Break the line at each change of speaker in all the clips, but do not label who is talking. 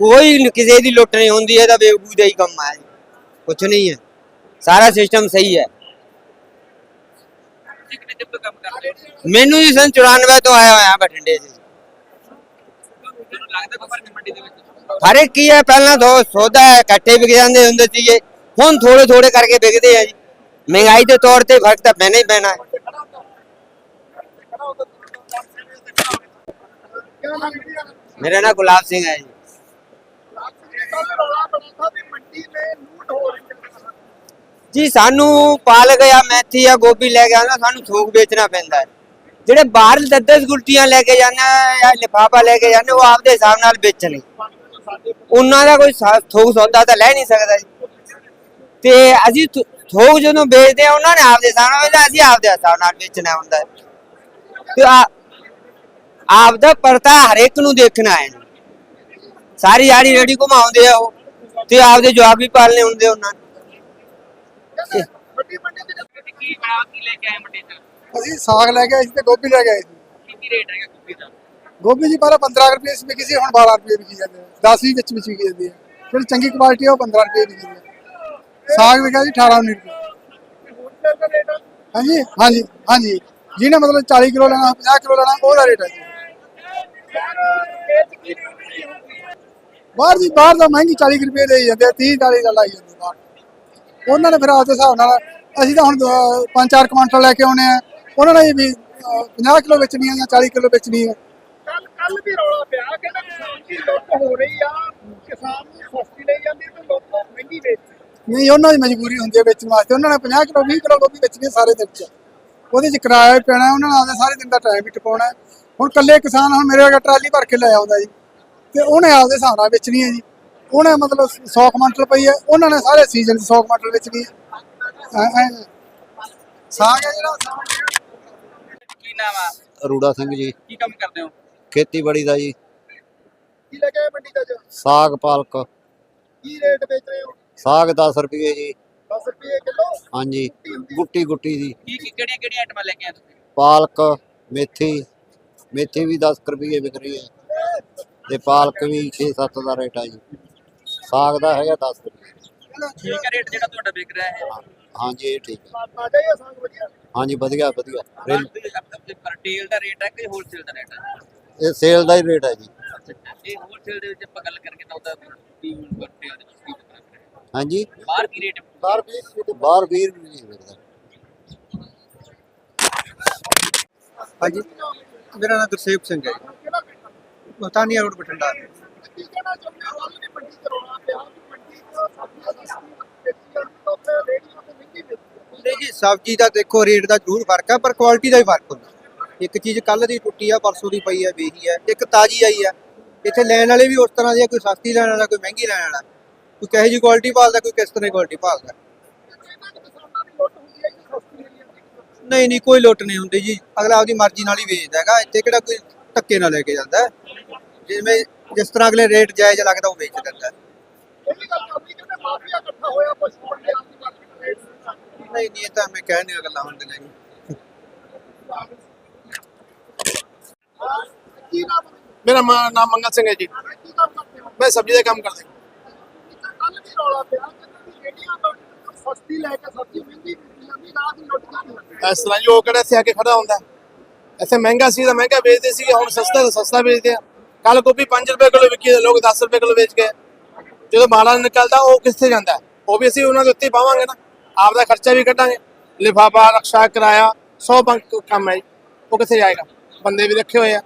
ਕੋਈ ਨੀ- ਕਿਸੇ ਦੀ ਲੁੱਟ ਨਹੀਂ ਹੁੰਦੀ ਇਹਦਾ ਬੇਵਕੂਫ ਦਾ ਹੀ ਕੰਮ ਹੈ ਕੁਛ ਨਹੀਂ ਹੈ। ਸਾਰਾ ਸਿਸਟਮ ਸਹੀ ਹੈ।
ਤੁਸੀਂ ਕਿੰਨੇ ਚਿਰ ਤੋਂ ਕੰਮ ਕਰਦੇ ਹੋ
ਮੈਨੂੰ ਜੀ ਸਨ 94 ਤੋਂ ਆਇਆ ਹੋਇਆ ਬਠਿੰਡੇ से
ਤੁਹਾਨੂੰ ਲੱਗਦਾ ਕੋਈ ਫ਼ਰਕ ਮੰਡੀ ਦੇ ਵਿੱਚ
ਫ਼ਰਕ ਕੀ ਹੈ, ਪਹਿਲਾਂ ਤੋਂ ਸੌਦਾ ਇਕੱਠੇ ਵਿਕ ਜਾਂਦੇ ਹੁੰਦੇ ਸੀਗੇ। ਹੁਣ ਥੋੜੇ ਥੋੜੇ ਕਰਕੇ ਵਿਕਦੇ ਆ ਜੀ। ਮਹਿੰਗਾਈ ਦੇ ਤੌਰ ਤੇ ਫ਼ਰਕ ਤਾਂ ਪੈਣਾ ਹੀ ਪੈਣਾ। ਹੈ ਮੇਰਾ ਨਾਮ ਗੁਲਾਬ ਸਿੰਘ ਹੈ ਜੀ। ਜੀ, ਸਾਨੂੰ ਪਾਲਕ ਜਾਂ ਮੈਥੀ ਜਾਂ ਗੋਭੀ ਲੈ ਕੇ ਆਉਣਾ ਸਾਨੂੰ ਥੋਕ ਵੇਚਣਾ ਪੈਂਦਾ ਹੈ। ਜਿਹੜੇ ਬਾਹਰ ਦੱਦਸ ਗੁਲਟੀਆਂ ਲੈ ਕੇ ਜਾਂਦੇ ਜਾਂ ਲਿਫਾਫਾ ਲੈ ਕੇ ਜਾਂਦੇ, ਉਹ ਆਪਦੇ ਹਿਸਾਬ ਨਾਲ ਵੇਚਣੇ। ਉਹਨਾਂ ਦਾ ਕੋਈ ਥੋਕ ਸੌਦਾ ਤਾਂ ਲੈ ਨਹੀਂ ਸਕਦਾ ਜੀ। ਤੇ ਅਸੀਂ ਥੋਕ ਜਦੋਂ ਵੇਚਦੇ ਆ, ਉਹਨਾਂ ਨੇ ਆਪਦੇ ਹਿਸਾਬ ਨਾਲ ਵੇਚਣਾ, ਅਸੀਂ ਆਪਦੇ ਹਿਸਾਬ ਨਾਲ ਵੇਚਣਾ ਹੁੰਦਾ ਤੇ ਆ, ਆਪਦਾ ਪਰਤਾ ਹਰੇਕ ਨੂੰ ਦੇਖਣਾ ਹੈ। ਸਾਰੀ ਆੜੀ ਰੇੜੀ ਘੁਮਾਉਂਦੇ ਆ ਉਹ। ਤੇ ਆਪਦੇ ਜਵਾਬ ਵੀ ਪਾਲਨੇ ਹੁੰਦੇ ਉਹਨਾਂ ਨੇ।
ਤੁਸੀਂ ਕੀ ਬਣਾ ਕੀ ਲੈ ਕੇ ਆਏ ਮੰਡੀ ਤੋਂ
ਅਸੀਂ ਸਾਗ ਲੈ ਕੇ ਆਏ ਸੀ ਤੇ ਗੋਭੀ ਲੈ ਕੇ ਆਏ ਸੀ।
ਕੀ ਰੇਟ ਹੈਗਾ ਗੋਭੀ ਦਾ?
ਗੋਭੀ ਜੀ ਪਹਿਲਾਂ 15 ਰੁਪਏ ਸੀ ਵਿਕੀ ਸੀ ਹੁਣ 12 ਰੁਪਏ ਵਿਕੀ ਜਾਂਦੇ ਆ। 10 ਵੀ ਵਿੱਚ ਵਿੱਚ ਵਿਕੀ ਜਾਂਦੀ ਹੈ ਜਿਹੜੀ ਚੰਗੀ ਕੁਆਲਿਟੀ ਉਹ 15 ਰੁਪਏ ਵਿਕੀ ਜਾਂਦੀ ਹੈ ਸਾਗ ਵਿਕਿਆ ਜੀ 18 19 ਰੁਪਏ। ਹਾਂਜੀ ਹਾਂਜੀ ਹਾਂਜੀ। ਜਿਹਨੇ ਮਤਲਬ 40 ਕਿਲੋ ਲੈਣਾ 50 ਕਿਲੋ ਲੈਣਾ ਉਹਦਾ ਰੇਟ ਹੈ ਬਾਹਰ ਜੀ ਬਾਹਰ ਦਾ ਮਹਿੰਗੀ 40 ਰੁਪਏ ਲਈ ਜਾਂਦੇ ਆ 30 40 ਦਾ ਲਾਈ ਜਾਂਦੇ ਬਾਹਰ। ਉਹਨਾਂ ਨੇ ਫਿਰ ਆਪਦੇ ਹਿਸਾਬ ਨਾਲ ਅਸੀਂ ਤਾਂ ਹੁਣ ਪੰਜ ਚਾਰ ਕੁਆਂਟਲ ਲੈ ਕੇ ਆਉਣੇ ਆ। ਉਹਨਾਂ ਨੇ ਵੀ ਅਹ, 50 ਕਿਲੋ ਵੇਚਣੀ ਆ ਜਾਂ 40 ਕਿਲੋ ਵੇਚਣੀ ਆ
ਕੱਲ ਕੱਲ ਵੀ ਰੌਲਾ ਪਿਆ ਕਿ ਕਿਸਾਨ ਦੀ ਲੁੱਟ ਹੋ ਰਹੀ ਆ ਕਿਸਾਨ ਨੂੰ ਸਸਤੀ ਲਈ ਜਾਂਦੀ ਤੇ ਲੋਕਾਂ ਨੂੰ ਮਹਿੰਗੀ ਵੇਚਦੀ
ਨਹੀਂ ਉਹਨਾਂ ਦੀ ਮਜਬੂਰੀ ਹੁੰਦੀ ਹੈ ਵੇਚਣ ਵਾਸਤੇ। ਉਹਨਾਂ ਨੇ 50 ਕਿਲੋ 20 ਕਿਲੋ ਗੋਭੀ ਵੇਚਣੀ ਸਾਰੇ ਦਿਨ ਚ। ਉਹਦੇ ਚ ਕਿਰਾਇਆ ਪੈਣਾ ਉਹਨਾਂ ਨੇ ਆਪਦੇ ਸਾਰੇ ਦਿਨ ਦਾ ਟਾਈਮ ਵੀ ਟਪਾਉਣਾ। ਹੁਣ ਕੱਲੇ ਕਿਸਾਨ ਹੁਣ ਮੇਰੇ ਵਰਗਾ ਟਰਾਲੀ ਭਰ ਕੇ ਲੈ ਆਉਂਦਾ ਜੀ। ਤੇ ਉਹਨੇ ਆਪਦੇ ਹਿਸਾਬ ਨਾਲ ਵੇਚਣੀ ਹੈ ਜੀ। ਉਹਨੇ ਮਤਲਬ 100 ਕੁਇੰਟਲ ਪਈ ਹੈ ਉਹਨਾਂ ਨੇ ਸਾਰੇ ਸੀਜ਼ਨ 'ਚ 100 ਕੁਇੰਟਲ ਵੇਚਣੀ ਹੈ। ਸਾਗ ਹੈ ਜਿਹੜਾ। ਸਾਗ
ਕੀ ਨਾਮ ਆ?
ਅਰੂੜਾ ਸਿੰਘ ਜੀ।
ਕੀ ਕੰਮ ਕਰਦੇ ਹੋ?
ਖੇਤੀਬਾੜੀ ਦਾ ਜੀ।
ਕੀ ਲੱਗਿਆ ਮੰਡੀ ਦਾ ਜੋ
ਸਾਗ ਪਾਲਕ।
ਕੀ ਰੇਟ ਵੇਚ ਰਹੇ ਹੋ?
ਸਾਗ 10 ਰੁਪਏ ਜੀ।
10 ਰੁਪਏ ਕਿਲੋ?
ਹਾਂਜੀ ਗੁੱਟੀ ਗੁੱਟੀ ਦੀ
ਕੀ ਕੀ ਕਿਹੜੀਆਂ ਕਿਹੜੀਆਂ ਆਈਟਮਾਂ ਲੈ ਕੇ ਆਏ ਤੁਸੀਂ?
ਪਾਲਕ ਮੇਥੀ। ਮੇਥੀ ਵੀ 10 ਰੁਪਏ ਵਿਕ ਰਹੀ ਹੈ। ਤੇ ਪਾਲਕ ਵੀ 6-7 ਦਾ ਰੇਟ ਆ ਜੀ। ਸਾਗ ਦਾ ਹੈਗਾ 10 ਰੁਪਏ।
ਠੀਕ ਹੈ ਰੇਟ ਜਿਹੜਾ ਤੁਹਾਡਾ ਵਿਕ ਰਿਹਾ ਹੈ।
ਹਾਂਜੀ ਇਹ ਠੀਕ ਹੈ
ਤਾਜ਼ਾ ਹੀ ਆ ਸਾਗ ਵਧੀਆ।
ਹਾਂਜੀ ਵਧੀਆ ਵਧੀਆ। ਰੇਲ-
ਪਰ ਟੇਲ ਦਾ ਰੇਟ ਹੈ ਕਿ ਹੋਲਸੇਲ ਦਾ ਰੇਟ ਹੈ
ਇਹ ਸੇਲ ਦਾ ਹੀ ਰੇਟ ਹੈ ਜੀ।
ਇਹ ਹੋਲਸੇਲ ਦੇ ਵਿੱਚ ਆਪਾਂ ਗੱਲ ਕਰਕੇ ਤਾਂ ਉਹਦਾ ਕੀ ਪਰ ਟੇਲ ਦੇ ਵਿੱਚ ਕੀ ਫ਼ਰਕ ਹੈ?
ਹਾਂਜੀ।
ਬਾਹਰ ਕੀ ਰੇਟ
ਬਾਹਰ 20 ਬਾਹਰ 20 ਰੁਪਏ ਨਹੀਂ ਵਿਕਦਾ।
ਹਾਂਜੀ। ਮੇਰਾ ਨਾਮ ਗੁਰਸੇਵ ਸਿੰਘ ਹੈ ਮਤਾਨੀਆ ਰੋਡ ਬਠਿੰਡਾ। ਨਹੀਂ ਜੀ, ਸਬਜ਼ੀ ਦਾ ਦੇਖੋ, ਰੇਟ ਦਾ ਜ਼ਰੂਰ ਫ਼ਰਕ ਹੈ ਪਰ ਕੁਆਲਿਟੀ ਦਾ ਵੀ ਫ਼ਰਕ ਹੁੰਦਾ। ਇੱਕ ਚੀਜ਼ ਕੱਲ ਦੀ ਟੁੱਟੀ ਆ, ਪਰਸੋਂ ਦੀ ਪਈ ਆ ਵੇਹੀ ਆ, ਇੱਕ ਤਾਜ਼ੀ ਆਈ ਆ। ਇੱਥੇ ਲੈਣ ਵਾਲੇ ਵੀ ਉਸ ਤਰ੍ਹਾਂ ਦੀ ਕੋਈ ਸਸਤੀ ਲੈਣ ਵਾਲਾ, ਕੋਈ ਮਹਿੰਗੀ ਲੈਣ ਵਾਲਾ। ਕੋਈ ਕਹੇ ਜੀ ਕੁਆਲਿਟੀ ਭਾਲਦਾ, ਕੋਈ ਕਿਸ ਤਰ੍ਹਾਂ ਦੀ ਕੁਆਲਿਟੀ ਭਾਲਦਾ। ਨਹੀਂ ਨਹੀਂ, ਕੋਈ ਲੁੱਟ ਨਹੀਂ ਹੁੰਦੀ ਜੀ। ਅਗਲਾ ਆਪਦੀ ਮਰਜ਼ੀ ਨਾਲ ਹੀ ਵੇਚਦਾ ਹੈਗਾ। ਇੱਥੇ ਕਿਹੜਾ ਕੋਈ ਧੱਕੇ ਨਾਲ ਲੈ ਕੇ ਜਾਂਦਾ ਹੈ। ਜਿਵੇਂ ਜਿਸ ਤਰ੍ਹਾਂ ਅਗਲੇ ਰੇਟ ਜਾਇਜ਼ ਲੱਗਦਾ ਉਹ ਵੇਚ ਦਿੰਦਾ ਹੈ। ਨਹੀਂ ਨਹੀਂ ਇਹ ਤਾਂ ਮੈਂ ਕਹਿਣ ਦੀਆਂ ਗੱਲਾਂ ਹੁੰਦੀਆਂ ਜੀ
ਮੇਰਾ ਮਾ- ਨਾਮ ਮੰਗਲ ਸਿੰਘ ਹੈ ਜੀ। ਮੈਂ ਸਬਜ਼ੀ ਦਾ ਕੰਮ ਕਰਦਾ
ਕੱਲ ਵੀ ਰੌਲਾ ਪਿਆ ਕਿ ਰੇਹੜੀਆਂ ਤੋਂ ਸਸਤੀ ਲੈ ਕੇ ਸਬਜ਼ੀ ਵੇਚੀ ਜਾਂਦੀ ਰਾਤ ਦੀ ਲੁੱਟ ਜਾਂਦੀ
ਇਸ ਤਰ੍ਹਾਂ ਜੀ ਉਹ ਕਿਹੜਾ ਇੱਥੇ ਆ ਕੇ ਖੜਾ ਹੁੰਦਾ ਇੱਥੇ ਮਹਿੰਗਾ ਸੀ ਤਾਂ ਮਹਿੰਗਾ ਵੇਚਦੇ ਸੀ ਹੁਣ ਸਸਤਾ ਤਾਂ ਸਸਤਾ ਵੇਚਦੇ ਆ। ਕੱਲ ਗੋਭੀ 5 ਰੁਪਏ ਕਿਲੋ ਵਿਕੀ ਤੇ ਲੋਕ 10 ਰੁਪਏ ਕਿਲੋ ਵੇਚ ਗਏ ਜਦੋਂ ਮਾੜਾ ਨਿਕਲਦਾ ਉਹ ਕਿੱਥੇ ਜਾਂਦਾ? ਉਹ ਵੀ ਅਸੀਂ ਉਹਨਾਂ ਦੇ ਉੱਤੇ ਪਾਵਾਂਗੇ ਨਾ। ਆਪਦਾ ਖਰਚਾ ਵੀ ਕੱਢਾਂਗੇ। ਲਿਫਾਫਾ ਰਕਸ਼ਾ ਕਿਰਾਇਆ 100 ਬੰਕ ਕੰਮ ਹੈ। ਉਹ ਕਿੱਥੇ ਜਾਏਗਾ? ਬੰਦੇ ਵੀ ਰੱਖੇ ਹੋਏ ਆ।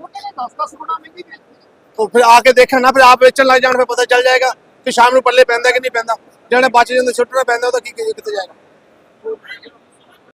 ਉਹ ਕਹਿੰਦੇ 10 10 ਗੁਣਾ ਮਹਿੰਗੀ ਵੇਚਦੀ ਹੈ
ਉਹ ਫਿਰ ਆ ਕੇ ਦੇਖਣ ਨਾ ਫਿਰ ਆਪ ਵੇਚਣ ਲੱਗ ਜਾਣ ਫਿਰ ਪਤਾ ਚੱਲ ਜਾਏਗਾ ਕਿ ਸ਼ਾਮ ਨੂੰ ਪੱਲੇ ਪੈਂਦਾ ਕਿ ਨਹੀਂ ਪੈਂਦਾ। ਜਿਹੜਾ ਬਚ ਜਾਂਦਾ ਸੁੱਟਣਾ ਪੈਂਦਾ ਉਹ ਤਾਂ ਕੀ ਕਿੱਥੇ ਜਾਏਗਾ?